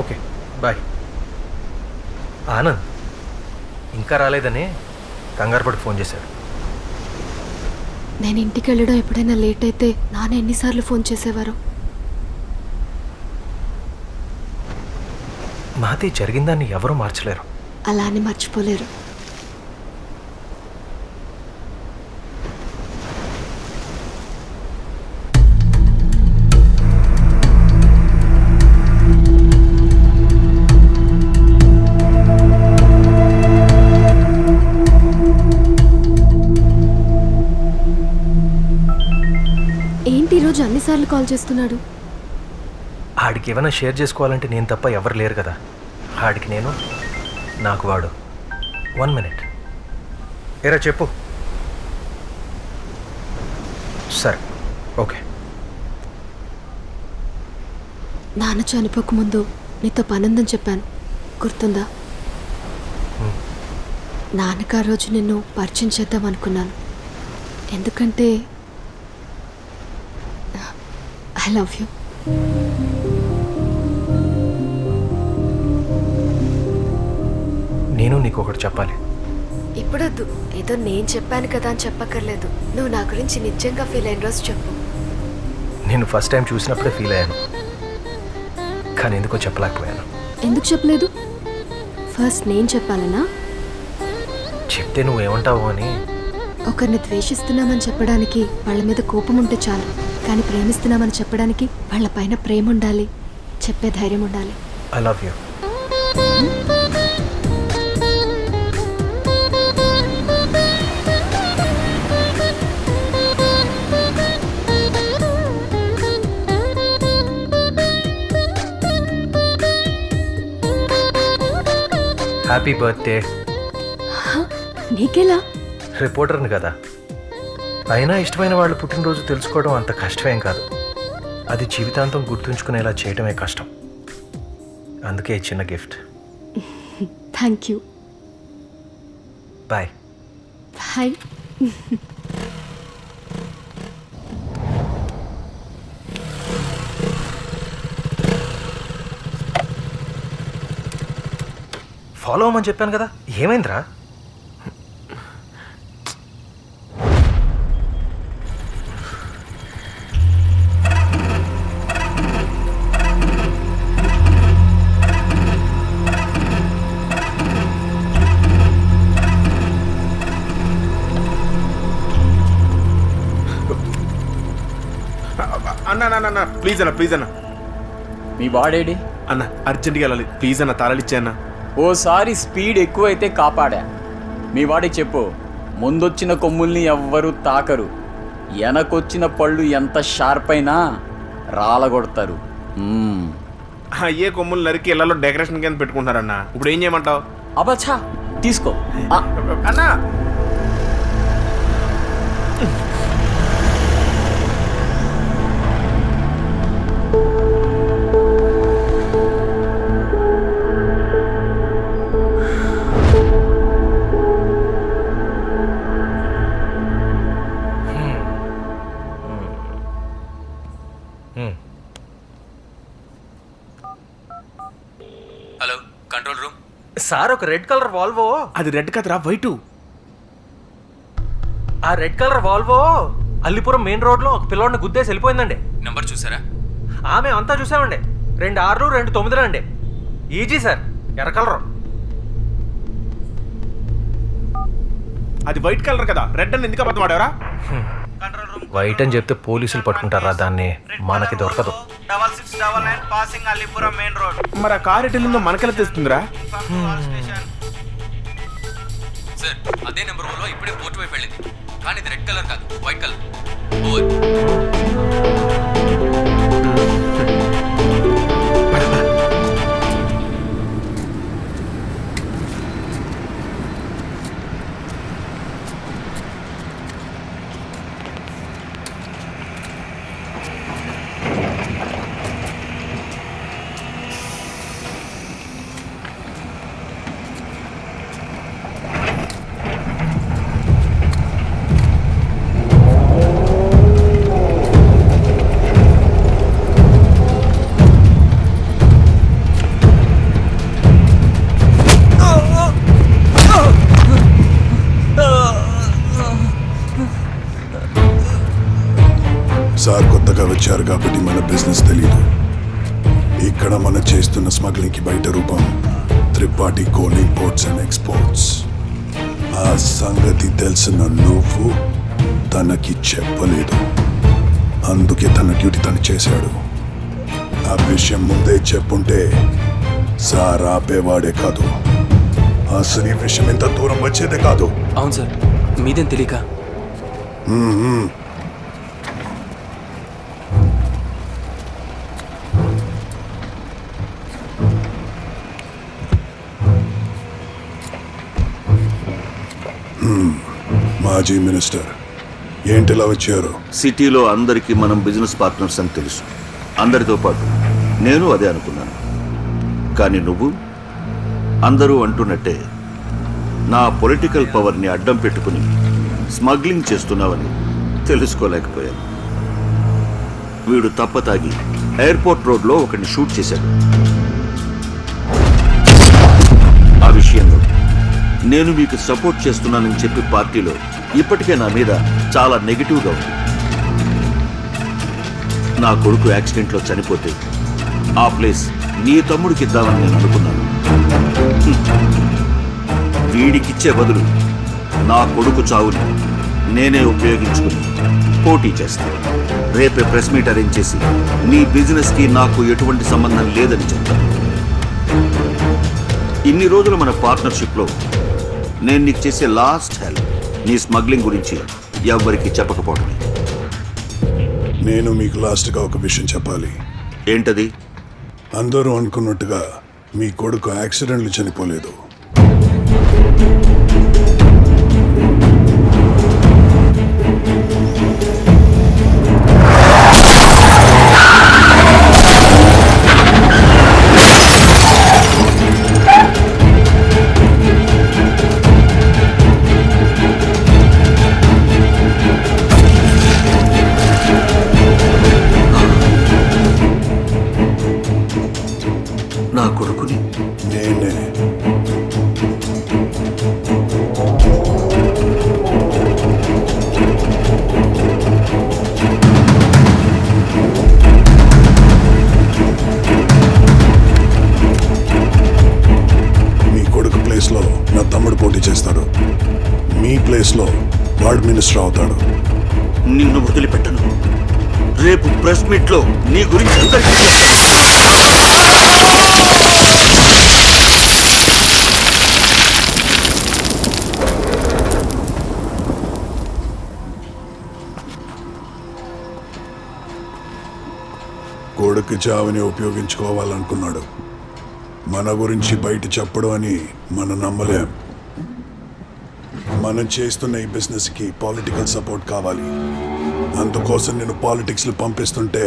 Okay bye. Anand ఇంకా రాలేదని కంగారు పడి ఫోన్ చేశాడు. నేను ఇంటికి వెళ్ళడం ఎప్పుడైనా లేట్ అయితే నాన్న ఎన్నిసార్లు ఫోన్ చేసేవారు? మాది జరిగిందాన్ని ఎవరూ మార్చలేరు. అలా అని మర్చిపోలేరు. అన్నిసార్లు కాల్ చేస్తున్నాడు? ఆడికి ఏమైనా షేర్ చేసుకోవాలంటే నేను తప్ప ఎవరు లేరు కదా. ఆడికి నేను నాకు వాడు. One minute. ఏరా చెప్పు. సరే ఓకే. నాన్న చనిపోకముందు నీతో పనుందని చెప్పాను. గుర్తుందా? నాన్నకు ఆ రోజు నిన్ను పరిచయం చేద్దాం అనుకున్నాను ఎందుకంటే ఐ లవ్ యూ నేను నీకు ఒకటి చెప్పాలి. ఇప్పుడొద్దు. ఏదో నేను చెప్పాను కదా అని చెప్పక్కర్లేదు. నువ్వు నా గురించి నిజంగా ఫీల్ అయిన రోజు చెప్పు. నేను ఫస్ట్ టైం చూసినప్పుడే ఫీల్ అయ్యాను. కానీ ఎందుకో చెప్పలేకపోయాను. ఎందుకు చెప్పలేదు? ఫస్ట్ నేను చెప్పాలనా? చెప్తే నువ్వేమంటావు అని. ఒకరిని ద్వేషిస్తున్నామని చెప్పడానికి వాళ్ళ మీద కోపం ఉంటే చాలు. కానీ ప్రేమిస్తున్నామని చెప్పడానికి వాళ్ళ పైన ప్రేమ ఉండాలి చెప్పే ధైర్యం ఉండాలి. I love you happy birthday నీకెలా? రిపోర్టర్ని కదా. అయినా ఇష్టమైన వాళ్ళు పుట్టినరోజు తెలుసుకోవడం అంత కష్టమేం కాదు. అది జీవితాంతం గుర్తుంచుకునేలా చేయడమే కష్టం. అందుకే చిన్న gift. Thank you. Bye. Hi follow అవ్వమని చెప్పాను కదా ఏమైందిరా? ప్లీజ్ అన్న ప్లీజ్ అన్న. మీ వాడేడి? అన్న అర్జెంట్గా వెళ్ళాలి. ప్లీజ్ అన్న తాళాలిచ్చే అన్న. ఓసారి స్పీడ్ ఎక్కువైతే కాపాడా. మీ వాడికి చెప్పు ముందొచ్చిన కొమ్ముల్ని ఎవ్వరూ తాకరు. వెనకొచ్చిన పళ్ళు ఎంత షార్ప్ అయినా రాలగొడతారు. అయ్యే కొమ్ములు నరికి ఇళ్ళలో డెకరేషన్ కింద పెట్టుకుంటున్నారన్న? ఇప్పుడు ఏం చేయమంటావు? అబ్బచ్చా తీసుకో. అన్న! Hello control room? సార్ ఒక రెడ్ కలర్ వాల్వో? అది రెడ్ కదరా వైటు. ఆ red colour Volvo? Allipuram main రోడ్లో ఒక పిల్లోడిని గుద్దేసి వెళ్ళిపోయిందండి. నంబర్ చూసారా? ఆమె అంతా చూసామండి. రెండు ఆరులు రెండు తొమ్మిదిలు అండి. ఈజీ సార్ ఎర్ర కలర్ అది వైట్ కలర్ కదా రెడ్ అని ఎందుకు అబద్ధం ఆడావరా? వైట్ అని చెప్తే పోలీసులు పట్టుకుంటారా దాన్ని? మనకి దొరకదు. Double six double nine passing Allipuram main road. మరి ఆ కార్ ఎటు మనకెలా తెస్తుందిరా సార్ అదే నెంబర్లో ఇప్పుడే పోర్ట్ వైపు వెళ్ళింది. కానీ ఇది రెడ్ కలర్ కాదు వైట్ కలర్. ఓవర్ వచ్చారు కాబట్టి మన బిజినెస్ తెలియదు ఇక్కడ మనం చేస్తున్న స్మగ్లింగ్కి బయట రూపం Tripathi coal imports and exports ఆ సంగతి తెలిసిన నువ్వు తనకి చెప్పలేదు. అందుకే తన డ్యూటీ తను చేశాడు. ఆ విషయం ముందే చెప్పుంటే సార్ ఆపేవాడే కాదు. అసలు ఈ విషయం ఇంత దూరం వచ్చేదే కాదు. అవును సార్ మీదేం తెలియక? మాజీ మినిస్టర్ ఏంటిలా వచ్చారు? సిటీలో అందరికీ మనం బిజినెస్ పార్ట్నర్స్ అని తెలుసు. అందరితో పాటు నేను అదే అనుకున్నాను. కానీ నువ్వు అందరూ అంటున్నట్టే నా పొలిటికల్ పవర్ని అడ్డం పెట్టుకుని స్మగ్లింగ్ చేస్తున్నావని తెలుసుకోలేకపోయాను. వీడు తప్పతాగి ఎయిర్పోర్ట్ రోడ్లో ఒకరిని షూట్ చేశాడు. నేను మీకు సపోర్ట్ చేస్తున్నానని చెప్పి పార్టీలో ఇప్పటికే నా మీద చాలా నెగిటివ్గా ఉంది. నా కొడుకు యాక్సిడెంట్లో చనిపోతే ఆ ప్లేస్ నీ తమ్ముడికి ఇద్దామని నేను అనుకున్నాను. వీడికిచ్చే బదులు నా కొడుకు చావుని నేనే ఉపయోగించుకుని పోటీ చేస్తాను రేపే ప్రెస్ మీట్ అరేంజ్ చేసి నీ బిజినెస్కి నాకు ఎటువంటి సంబంధం లేదని చెప్తాను ఇన్ని రోజులు మన పార్ట్నర్షిప్లో నేను నీకు చేసే లాస్ట్ హెల్ప్ నీ స్మగ్లింగ్ గురించి ఎవ్వరికి చెప్పకపోవడమే నేను మీకు లాస్ట్గా ఒక విషయం చెప్పాలి. ఏంటది? అందరూ అనుకున్నట్టుగా మీ కొడుకు యాక్సిడెంట్లు చనిపోలేదు. వార్డ్ మినిస్టర్ అవుతాడు. నిన్ను వదిలిపెట్టను. రేపు ప్రెస్ మీట్లో నీ గురించి అందరికీ చెప్తాను. కొడుకు చావుని ఉపయోగించుకోవాలనుకున్నాడు. మన గురించి బయట చెప్పడం అని మనం నమ్మలేం. మనం చేస్తున్న ఈ బిజినెస్కి పొలిటికల్ సపోర్ట్ కావాలి. అందుకోసం నేను పాలిటిక్స్లో పంపిస్తుంటే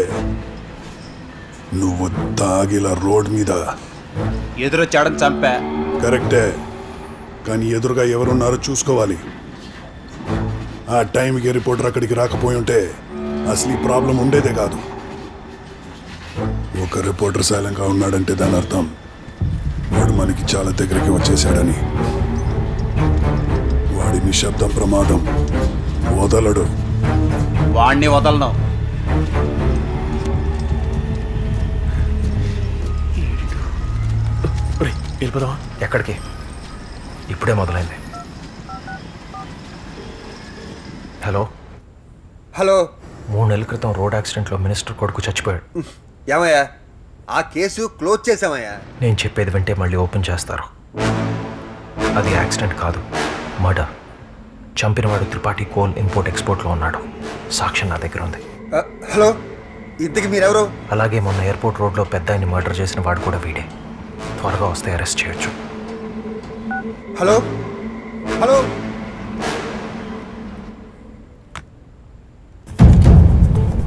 నువ్వు తాగిల రోడ్ మీద ఎదురొచ్చాడని చంపా. కరెక్టే. కానీ ఎదురుగా ఎవరున్నారో చూసుకోవాలి. ఆ టైంకి రిపోర్టర్ అక్కడికి రాకపోయి ఉంటే అసలు ఈ ప్రాబ్లం ఉండేదే కాదు. ఒక రిపోర్టర్ సైలంగా ఉన్నాడంటే దాని అర్థం వాడు మనకి చాలా దగ్గరికి వచ్చేసాడని నిశ్శబ్దం ప్రమాదం. వదలడు. వాణ్ణి వదలను. వెళ్ళిపోదామా? ఎక్కడికి? ఇప్పుడే మొదలైంది. హలో? హలో. మూడు నెలల క్రితం రోడ్ యాక్సిడెంట్లో మినిస్టర్ కొడుకు చచ్చిపోయాడు. ఏమయ్యా? ఆ కేసు క్లోజ్ చేసామయ్యా నేను చెప్పేది వింటే మళ్ళీ ఓపెన్ చేస్తారు. అది యాక్సిడెంట్ కాదు మర్డర్. చంపినవాడు త్రిపాఠి కోల్ ఇంపోర్ట్ ఎక్స్పోర్ట్లో ఉన్నాడు. సాక్ష్యం నా దగ్గర ఉంది. హలో? ఇంతకి మీరెవరు? అలాగే మొన్న ఎయిర్పోర్ట్ రోడ్లో పెద్ద ఆయన్ని మర్డర్ చేసిన వాడు కూడా వీడే. త్వరగా వస్తే అరెస్ట్ చేయొచ్చు. హలో? హలో?